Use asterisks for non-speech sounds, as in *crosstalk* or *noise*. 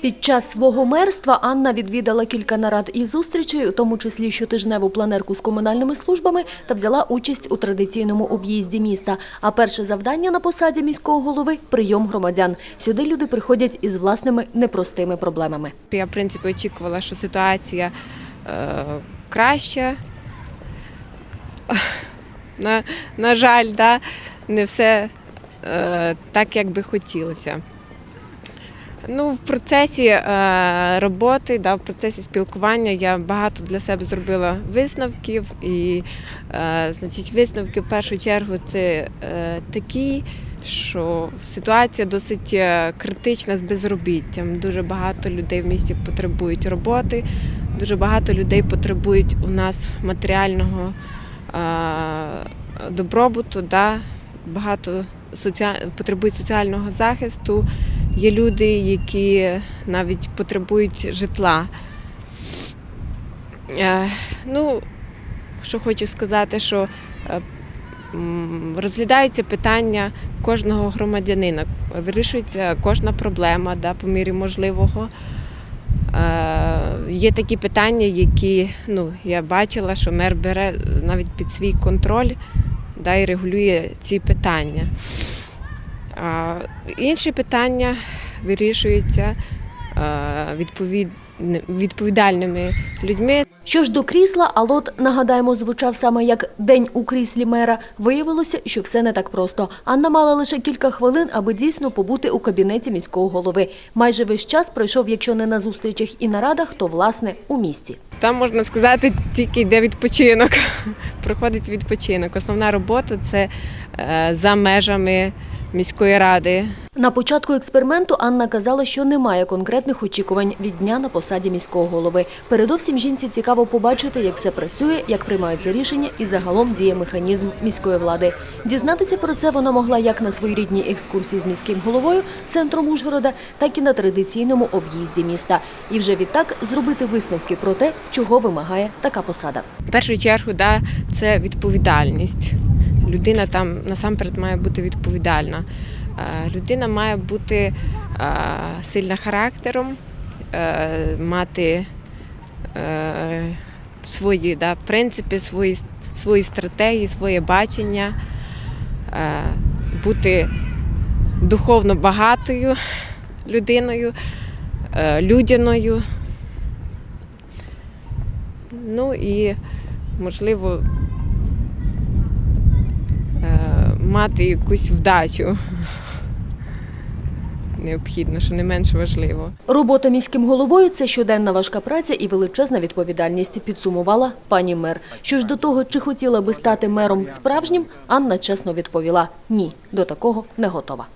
Під час свого мерства Анна відвідала кілька нарад і зустрічей, у тому числі щотижневу планерку з комунальними службами, та взяла участь у традиційному об'їзді міста. А перше завдання на посаді міського голови – прийом громадян. Сюди люди приходять із власними непростими проблемами. Я, в принципі, очікувала, що ситуація е, краща. *laughs* На, на жаль, да, не все е, так, як би хотілося. Ну, в процесі е, роботи, да, в процесі спілкування я багато для себе зробила висновків. І е, значить, висновки в першу чергу це е, такі, що ситуація досить е, критична з безробіттям. Дуже багато людей в місті потребують роботи, дуже багато людей потребують у нас матеріального е, добробуту, да, багато соціаль... потребують соціального захисту. Є люди, які навіть потребують житла. Е, ну, що хочу сказати, що е, розглядаються питання кожного громадянина, вирішується кожна проблема да, по мірі можливого. Е, є такі питання, які ну, я бачила, що мер бере навіть під свій контроль да, і регулює ці питання. А інші питання вирішуються е, відповід... відповідальними людьми. Що ж до крісла, а лот, нагадаємо, звучав саме як «День у кріслі мера». Виявилося, що все не так просто. Анна мала лише кілька хвилин, аби дійсно побути у кабінеті міського голови. Майже весь час пройшов, якщо не на зустрічах і нарадах, то, власне, у місті. Там можна сказати, тільки йде відпочинок. *laughs* Проходить відпочинок. Основна робота це е, за межами міської ради. На початку експерименту Анна казала, що немає конкретних очікувань від дня на посаді міського голови. Передовсім жінці цікаво побачити, як це працює, як приймаються рішення і загалом діє механізм міської влади. Дізнатися про це вона могла як на своєрідній екскурсії з міським головою, центром Ужгорода, так і на традиційному об'їзді міста. І вже відтак зробити висновки про те, чого вимагає така посада. В першу чергу, да, це відповідальність. Людина там насамперед має бути відповідальна. Е, Людина має бути е, сильна характером, е, мати свої да, принципи, свої, свої стратегії, своє бачення, бути духовно багатою людиною, людяною. Ну і, можливо, мати якусь вдачу. Необхідно, що не менш важливо. Робота міським головою це щоденна важка праця і величезна відповідальність, підсумувала пані мер. Що ж до того, чи хотіла би стати мером справжнім, Анна чесно відповіла – ні, до такого не готова.